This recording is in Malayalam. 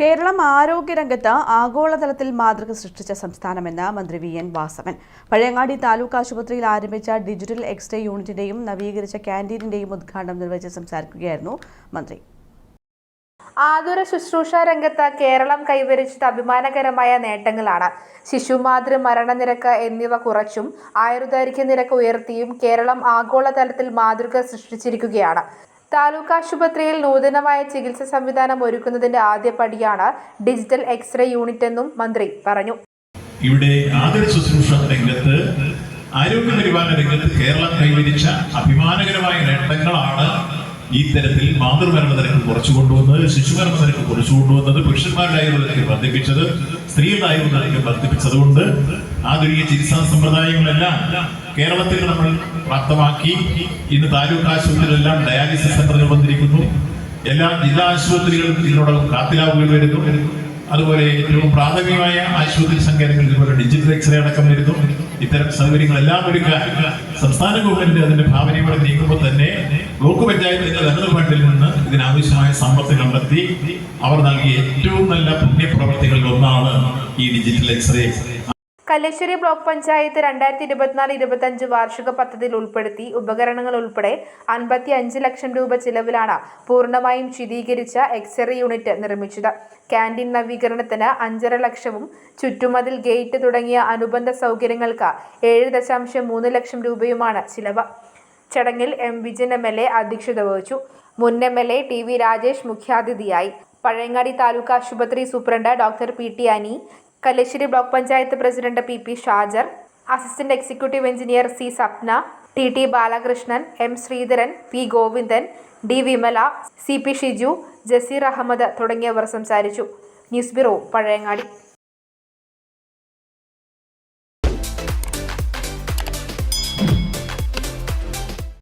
കേരളം ആരോഗ്യരംഗത്ത് ആഗോളതലത്തിൽ മാതൃക സൃഷ്ടിച്ച സംസ്ഥാനമെന്ന് മന്ത്രി വി എൻ വാസവൻ. പഴയങ്ങാടി താലൂക്ക് ആശുപത്രിയിൽ ആരംഭിച്ച ഡിജിറ്റൽ എക്സ്റേ യൂണിറ്റിന്റെയും നവീകരിച്ച ക്യാന്റീനിന്റെയും ഉദ്ഘാടനം നിർവഹിച്ച് സംസാരിക്കുകയായിരുന്നു മന്ത്രി. ആതുര ശുശ്രൂഷ രംഗത്ത് കേരളം കൈവരിച്ചത് അഭിമാനകരമായ നേട്ടങ്ങളാണ്. ശിശുമാതൃ മരണനിരക്ക് എന്നിവ കുറച്ചും ആയുർദൈർഘ്യ നിരക്ക് ഉയർത്തിയും കേരളം ആഗോളതലത്തിൽ മാതൃക സൃഷ്ടിച്ചിരിക്കുകയാണ്. താലൂക്ക് ആശുപത്രിയിൽ നൂതനമായ ചികിത്സാ സംവിധാനം ഒരുക്കുന്നതിന്റെ ആദ്യ പടിയാണ് ഡിജിറ്റൽ എക്സ്റേ യൂണിറ്റ് എന്നും മന്ത്രി പറഞ്ഞു. ഇവിടെ ആതുര ശുശ്രൂഷ രംഗത്ത് ആരോഗ്യ പരിപാലന രംഗത്ത് കേരളം കൈവരിച്ച അഭിമാനകരമായ നേട്ടങ്ങളാണ് ഈ തരത്തിൽ മാതൃമരണ നിരക്ക് കുറച്ചു കൊണ്ടുവന്നത് ശിശുമരണ നിരക്ക് കുറച്ചു കൊണ്ടുവന്നത് പുരുഷന്മാരുടെ ആയുർവേദത്തിൽ വർദ്ധിപ്പിച്ചത് സ്ത്രീകളുടെ ആയുർവേദത്തിൽ വർദ്ധിപ്പിച്ചതുകൊണ്ട് ആധുനിക ചികിത്സാ സമ്പ്രദായങ്ങളെല്ലാം കേരളത്തിൽ നമ്മൾ പ്രാപ്തമാക്കി. ഇന്ന് താലൂക്ക് ആശുപത്രികളെല്ലാം ഡയാലിസിസ് സെന്ററുകൾ വന്നിരിക്കുന്നു എല്ലാ ജില്ലാ ആശുപത്രികളും ഇതിനോടകം കാത്തിലാവുകൾ വരുന്നു. അതുപോലെ ഏറ്റവും പ്രാഥമികമായ ആശുപത്രി സങ്കേതങ്ങളിൽ ഇതുപോലെ ഡിജിറ്റൽ എക്സ്റേ അടക്കം വരുന്നു. ഇത്തരം സൗകര്യങ്ങളെല്ലാം ഒരുക്കാൻ സംസ്ഥാന ഗവൺമെന്റ് അതിന്റെ ഭാവനയോടെ നീങ്ങുമ്പോൾ തന്നെ ബ്ലോക്ക് പഞ്ചായത്തിന്റെ ധനത ഫണ്ടിൽ നിന്ന് ഇതിനാവശ്യമായ സമ്പത്ത് കണ്ടെത്തി അവർ നൽകിയ ഏറ്റവും നല്ല പുണ്യപ്രവർത്തികളിൽ ഒന്നാണ് ഈ digital x-ray. Kalliasseri block panchayat രണ്ടായിരത്തി ഇരുപത്തിനാല് ഇരുപത്തഞ്ച് വാർഷിക പദ്ധതിയിൽ ഉൾപ്പെടുത്തി ഉപകരണങ്ങൾ ഉൾപ്പെടെ അൻപത്തി അഞ്ച് ലക്ഷം രൂപ ചിലവിലാണ് പൂർണമായും ശീതീകരിച്ച എക്സ്റേ യൂണിറ്റ് നിർമ്മിച്ചത്. ക്യാന്റീൻ നവീകരണത്തിന് അഞ്ചര ലക്ഷവും ചുറ്റുമതിൽ ഗേറ്റ് തുടങ്ങിയ അനുബന്ധ സൗകര്യങ്ങൾക്ക് ഏഴ് ദശാംശം മൂന്ന് ലക്ഷം രൂപയുമാണ് ചിലവ്. ചടങ്ങിൽ M Vijayan M L A അധ്യക്ഷത വഹിച്ചു. മുൻ M L A T V Rajesh മുഖ്യാതിഥിയായി. പഴയങ്ങാടി താലൂക്ക് ആശുപത്രി superintendent doctor P T Ani Kalliasseri block panchayat president P P Shajar assistant executive engineer C Sapna T T Balakrishnan M Sreedharan P Govindan D Vimala C P Shiju Jaseer Ahammed തുടങ്ങിയവർ സംസാരിച്ചു. News bureau Pazhayangadi.